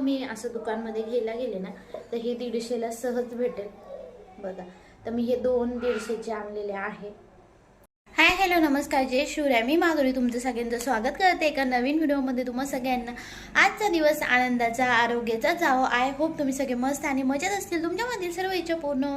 तुम्ही असं दुकानमध्ये घ्यायला गेले ना तर हे दीडशेला सहज भेटेल. बघा. तर मी हे दोन दीडशेचे आणलेले आहे. हाय हॅलो नमस्कार. जय शिवराय. मी माधुरी. तुमचं सगळ्यांचं स्वागत करते एका नवीन व्हिडिओमध्ये तुम्हा सगळ्यांना. आजचा दिवस आनंदाचा आरोग्याचा जावो. आय होप तुम्ही सगळे मस्त आणि मजेत असतील. तुमच्यामधील सर्व इच्छा पूर्ण.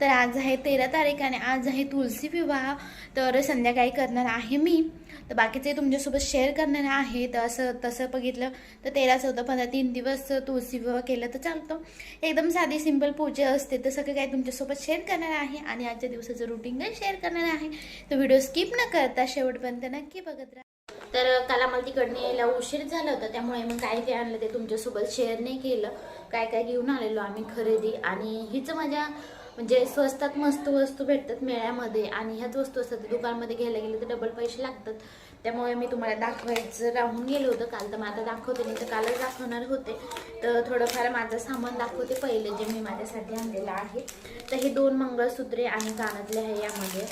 तर आज आहे तेरा तारीख आणि आज आहे तुलसी विवाह. तर संध्याकाळी करणार आहे मी. तर बाकीचे तुमच्यासोबत शेअर करणार आहे. तर असं तसं बघितलं तर तेरा चौदा पंधरा तीन दिवस तुळशी विवाह केलं तर चालतो. एकदम साधी सिंपल पूजा असते. तर सगळं काही तुमच्यासोबत शेअर करणार आहे आणि आजच्या दिवसाचं रुटीन काही शेअर करणार आहे. तर व्हिडिओ स्किप न करता शेवटपर्यंत नक्की बघत राहा. तर काल आम्हाला तिकडनं यायला उशीर झाला होता. त्यामुळे मग काय काय आणलं ते तुमच्यासोबत शेअर नाही केलं. काय काय घेऊन आलेलो आम्ही खरेदी. आणि हीच माझ्या म्हणजे स्वस्तात मस्त वस्तू भेटतात मेळ्यामध्ये आणि ह्याच वस्तू असतात दुकानमध्ये घ्यायला गेले तर डबल पैसे लागतात. त्यामुळे मी तुम्हाला दाखवायचं राहून गेलो होतं काल तर मग आता दाखवते नाही तर कालच दाखवणार होते. तर थोडंफार माझं सामान दाखवते पहिले जे मी माझ्यासाठी आणलेलं आहे. तर हे दोन मंगळसूत्रे आणि कानातले आहे यामध्ये.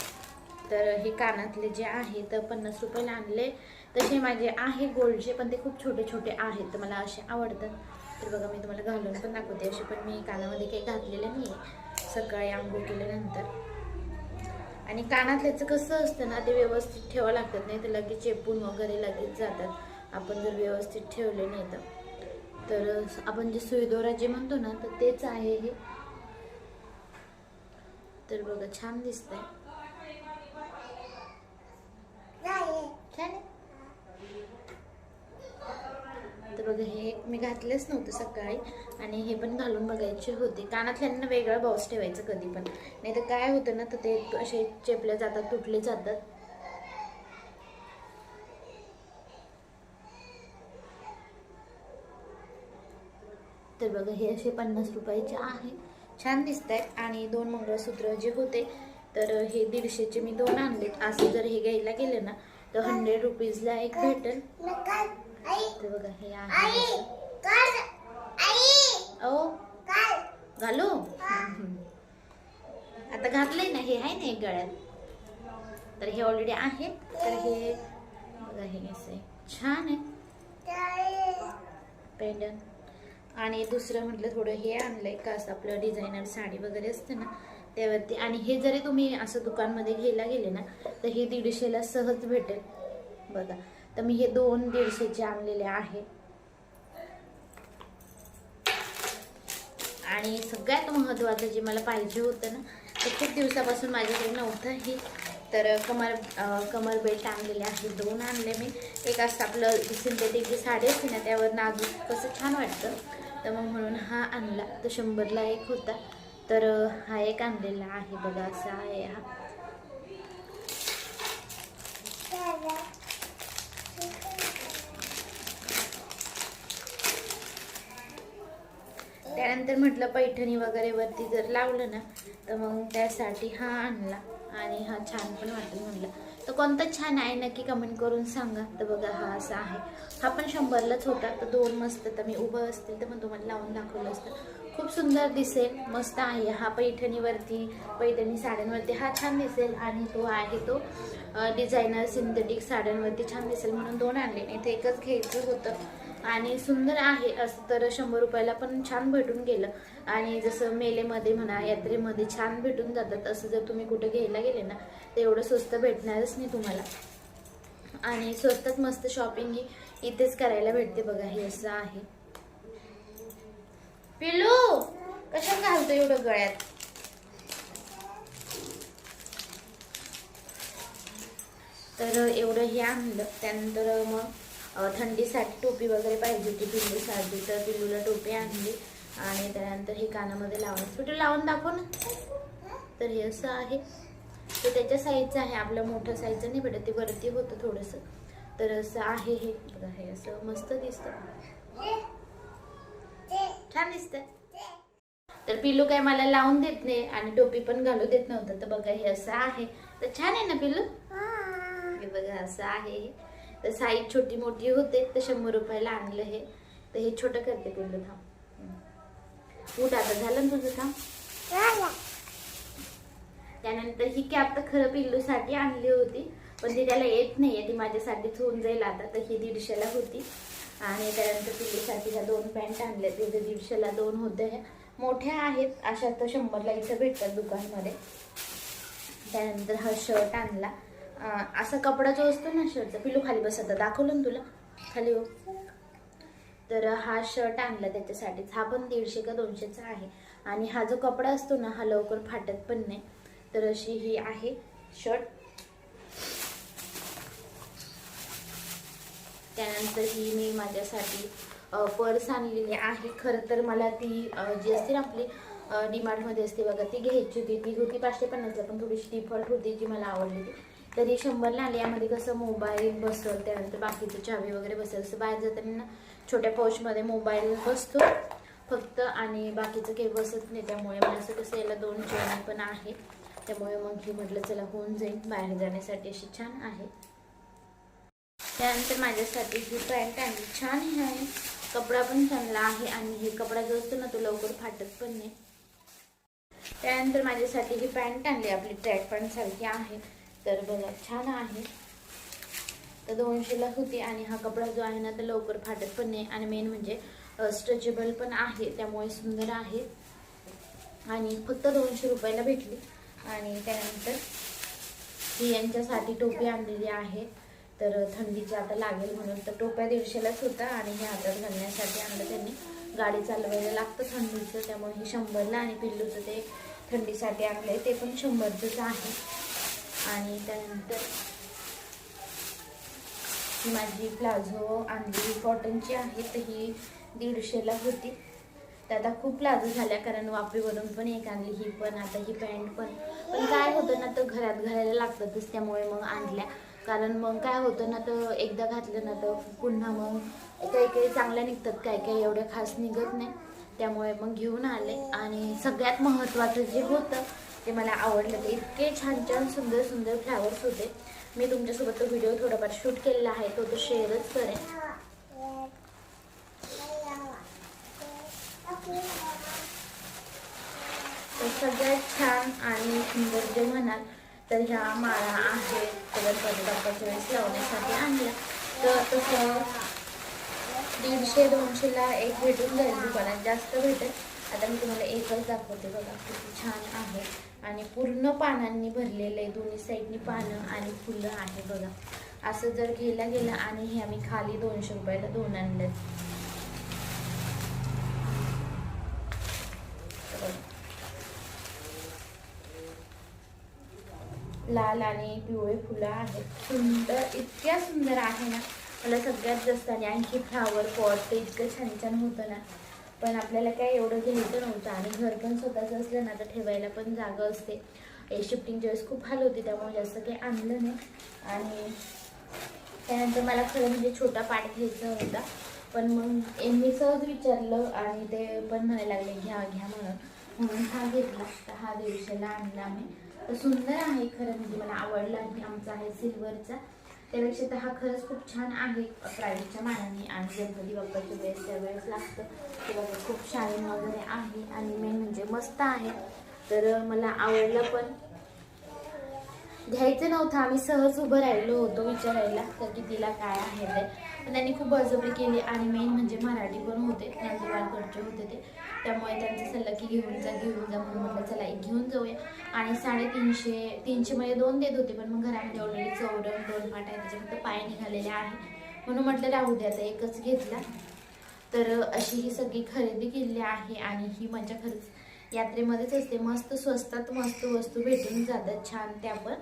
तर हे कानातले जे आहे तर पन्नास रुपयाला आणले. तसे माझे आहे गोल्डचे पण ते खूप छोटे छोटे आहेत तर मला असे आवडतात. तर बघा मी तुम्हाला घालून पण दाखवते. असे पण मी कानामध्ये काही घातलेले नाही आहे सकाळी आंघोळ केल्यानंतर. आणि कानातल्याचं कसं असतं ना ते व्यवस्थित ठेवावं लागतात. नाही तर लगेच चेपून वगैरे लगेच जातात. आपण जर व्यवस्थित ठेवले नाही तर. तर आपण जे सुईदोरा जे म्हणतो ना तर तेच आहे हे. तर बघा छान दिसतंय छान आहे तर बघा हे मी घातलेच नव्हतं सकाळी आणि हे पण घालून बघायचे होते. कानातल्यांना वेगळा बॉक्स ठेवायचं कधी पण. नाही तर काय होतं ना तर ते असे चेपले जातात तुटले जातात. तर बघा हे असे पन्नास रुपयाचे आहे. छान दिसत आहेत आणि दोन मंगळसूत्र जे होते तर हे दीडशेचे मी दोन आणलेत. असं जर हे घ्यायला गेले ना तर हंड्रेड रुपीजला एक भेटेल. तर बघा हे आहे ओ घालू. आता घातलंय ना हे आहे ना एक गळ्यात. तर हे ऑलरेडी आहे. तर हे बघा हे असं. छान आहे. पेंडन. आणि दुसरं म्हटलं थोडं हे आणलंय का असं आपलं डिझायनर साडी वगैरे असते ना त्यावरती. आणि हे जरी तुम्ही असं दुकानमध्ये घ्यायला गेले ना तर हे दीडशेला सहज भेटेल. बघा. तर मी हे दोन दीडशेचे आणलेले आहे. आणि सगळ्यात महत्त्वाचं जे मला पाहिजे होतं ना ते खूप दिवसापासून माझ्याकडे नव्हतं हे. तर कमर कमर बेल्ट आणलेले आहे दोन आणले मी. एक असं आपलं सिंथेटिक जी साडी असते ना त्यावर नाजूक कसं छान वाटतं. तर मग म्हणून हा आणला. तो शंभरला एक होता. तर हा एक आणलेला आहे बघा असा आहे हा. त्यानंतर म्हटलं पैठणी वगैरे वरती जर लावलं ना तर मग त्यासाठी हा आणला आणि हा छान पण वाटेल म्हटलं. तर कोणता छान आहे नक्की कमेंट करून सांगा. तर बघा हा असा आहे. हा पण शंभरलाच होता. तर दोन मस्त तर मी उभं असतील तर मग तुम्हाला लावून दाखवलं असतं. खूप सुंदर दिसेल. मस्त आहे. हा पैठणीवरती पैठणी साड्यांवरती हा छान दिसेल आणि तो आहे तो डिझायनर सिंथेटिक साड्यांवरती छान दिसेल म्हणून दोन आणले. नाही तर एकच घ्यायचं होतं. आणि सुंदर आहे असं तर शंभर रुपयाला पण छान भेटून गेलं. आणि जसं मेलेमध्ये म्हणा यात्रेमध्ये छान भेटून जातात. असं जर तुम्ही कुठे घ्यायला गेले ना तर एवढं स्वस्त भेटणारच नाही तुम्हाला. आणि स्वस्तात मस्त शॉपिंग ही इथेच करायला भेटते बघा हे असं आहे. पिलू कशा घालतो एवढं गळ्यात? तर एवढं हे आणलं. त्यानंतर मग थंडीसाठी टोपी वगैरे पाहिजे होती पिल्लूसाठी तर पिल्लूला टोपी आणली. आणि त्यानंतर हे कानामध्ये लावून पिल्लू लावून दाखव ना. तर हे असं आहे. ते त्याच्या साईजचं आहे आपलं मोठं साईजचं नाही भेटत ते वरती होतं थोडंसं. तर असं आहे हे. बघा हे असं मस्त दिसतं. छान दिसतंय तर पिल्लू काय मला लावून देत नाही आणि टोपी पण घालू देत नव्हतं. तर बघा हे असं आहे. तर छान आहे ना पिल्लू? हे बघा असं आहे हे. तर साईज छोटी मोठी होते तर शंभर रुपयाला आणलं हे. तर हे छोटं करते पिल्लू थांब. उठ आता झालं ना तुझं थांब त्यानंतर ही कॅप तर खरं पिल्लूसाठी आणली होती पण ती त्याला येत नाहीये ती माझ्यासाठीच होऊन जाईल आता तर ही दीडशेला होती. आणि त्यानंतर पिल्लीसाठी ह्या दोन पॅन्ट आणल्या तिथे दीडशेला दोन होत्या ह्या. मोठ्या आहेत अशा तर शंभरला इथं भेटतात दुकानमध्ये. त्यानंतर हा शर्ट आणला. असा कपडा जो असतो ना शर्टचा पिलू खाली बसत दाखवलं ना तुला? खाली हो. तर हा शर्ट आणला त्याच्यासाठीच हा पण दीडशे का दोनशेचा आहे. आणि हा जो कपडा असतो ना हा लवकर फाटत पण नाही. तर अशी ही आहे शर्ट त्यानंतर ही मी माझ्यासाठी पर्स आणलेली आहे. खरं तर मला ती जी असते ना आपली डिमार्टमध्ये असते बघा ती घ्यायची होती. ती होती पाचशे पन्नासला पण थोडीशी डिफॉल्ट होती जी मला आवडली तरी शंभरला आली. यामध्ये कसं मोबाईल बसत त्यानंतर बाकीचं चावी वगैरे बसेल असं बाहेर जाताना छोट्या पाऊचमध्ये मोबाईल बसतो फक्त आणि बाकीचं काही बसत नाही. त्यामुळे मला असं कसं याला दोन चेन पण आहे. त्यामुळे मग ही म्हटलं चला होऊन जाईल. बाहेर जाण्यासाठी अशी छान आहे. त्यानंतर माझ्यासाठी ही पॅन्ट आणली छान आहे. कपडा पण चांगला आहे आणि हे कपडा जो असतो ना तो लवकर फाटत पण नाही. त्यानंतर माझ्यासाठी ही पॅन्ट आणली. आपली ट्रॅक पॅन्ट सारखी आहे. तर बघा छान आहे. तर दोनशेला होती आणि हा कपडा जो आहे ना तर लवकर फाटत पण नाही. आणि मेन म्हणजे स्ट्रेचेबल पण आहे त्यामुळे सुंदर आहे. आणि फक्त दोनशे रुपयाला भेटली. आणि त्यानंतर ही यांच्यासाठी टोपी आणलेली आहे. तर थंडीची आता लागेल म्हणून तर टोप्या दीडशेलाच होता आणि हे हातात घालण्यासाठी आणलं त्यांनी. गाडी चालवायला लागतं थंडीचं त्यामुळे हे शंभरला आणि पिल्लूचं ते थंडीसाठी आणलं आहे ते पण शंभरचंच आहे. आणि त्यानंतर ही माझी प्लाझो आणली कॉटनची आहे तर ही दीडशेला होती. तर आता खूप प्लाझो झाल्या कारण वापरीवरून पण एक आणली ही पण आता ही पॅन्ट पण. पण काय होतं ना तर घरात घालायला लागतातच त्यामुळे मग आणल्या. कारण मग काय होतं ना तर एकदा घातलं ना तर पुन्हा मग काही काही चांगल्या निघतात काय काही एवढ्या खास निघत नाही. त्यामुळे मग घेऊन आले. आणि सगळ्यात महत्त्वाचं जे होतं ते मला आवडलं. ते इतके छान छान सुंदर सुंदर फ्लावर्स होते. मी तुमच्यासोबत तो व्हिडिओ थोडाफार शूट केलेला आहे. तो तो शेअरच करेन. तर सगळ्यात छान आणि सुंदर जे म्हणाल तर ह्या माळा आहेत कलर बाप्पाच्या वेळेस लावण्यासाठी आणल्या तर तसं दीडशे दोनशेला एक भेटून जाईल दुकानात. जास्त भेटेल. आता मी तुम्हाला एकच दाखवते बघा किती छान आहे. आणि पूर्ण पानांनी भरलेलं आहे दोन्ही साईडनी पानं आणि फुलं आहे बघा. असं जर घ्यायला गेलं आणि हे आम्ही खाली दोनशे रुपयाला दोन आणलं लाल आणि पिवळे फुलं आहेत. सुंदर इतक्या सुंदर आहे ना. मला सगळ्यात जास्त आणि आणखी फ्लावर पॉट ते इतकं छान छान होतं ना. पण आपल्याला काय एवढं घ्यायचं नव्हतं आणि घर पण स्वतःचं असलं ना तर ठेवायला पण जागा असते. शिफ्टिंगच्या वेळेस खूप हाल होती त्यामुळे जास्त काही आणलं नाही. आणि त्यानंतर मला खरं म्हणजे छोटा पाठ घ्यायचा होता. पण मग मी सहज विचारलं आणि ते पण म्हणायला लागले घ्या घ्या म्हणून. म्हणून हा घेतला. तर हा दिवशीला आणला आम्ही तर सुंदर आहे खरं म्हणजे मला आवडला. आणि आमचा आहे सिल्वरचा त्यापेक्षा तर हा खरंच खूप छान आहे. प्रायव्हेटच्या मानाने आणि गणपती बाप्पाच्या वेळेस त्यावेळेस लागतं. ते बघा खूप शाईन वगैरे आहे आणि मेन म्हणजे मस्त आहे. तर मला आवडलं पण घ्यायचं नव्हतं. आम्ही सहज उभं राहिलो होतो विचारायला तर की तिला काय आहे ते. पण त्यांनी खूप बळजबरी केली आणि मेन म्हणजे मराठी पण होते. नंदुरबारकडचे होते ते. त्यामुळे त्यांचा सल्ला की घेऊन जा घेऊन जा म्हणून म्हटलं चला एक घेऊन जाऊया. आणि साडेतीनशे तीनशेमध्ये दोन देत होते पण मग घरामध्ये ऑलरेडी चौरंग दोन पाट आहे त्याच्या फक्त पाय निघालेले आहे. म्हणून म्हटलं राहू द्या एकच घेतला. तर अशी ही सगळी खरेदी केली आहे आणि ही मजा खरंच यात्रेमध्येच असते. मस्त स्वस्तात मस्त वस्तू भेटून जातात छान त्या पण.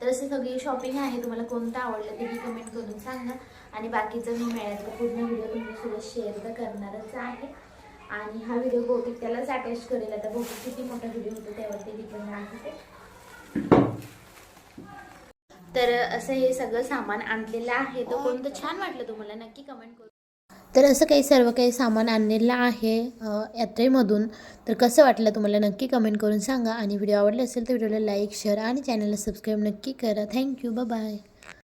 तर अशी सगळी शॉपिंग आहे. तुम्हाला कोणतं आवडलं ते कमेंट करून सांगा. आणि बाकीचं मी मेळ्यातला पूर्ण व्हिडिओ तुमच्यासोबत शेअर तर करणारच आहे. आणि हा व्हिडिओ बहुतेक त्यालाच अटॅच करेल. आता बहुतेक किती मोठा व्हिडिओ होतो त्यावरती डिपेंड आहे. तर असं हे सगळं सामान आणलेलं आहे. तर कोणतं छान वाटलं तुम्हाला नक्की कमेंट करू तर असं काही सर्व काही सामान आणलेलं आहे यात्रेमधून. तर कसं वाटलं तुम्हाला नक्की कमेंट करून सांगा. आणि व्हिडिओ आवडले असेल तर व्हिडिओला लाईक शेअर आणि चॅनलला सबस्क्राईब नक्की करा. Thank you bye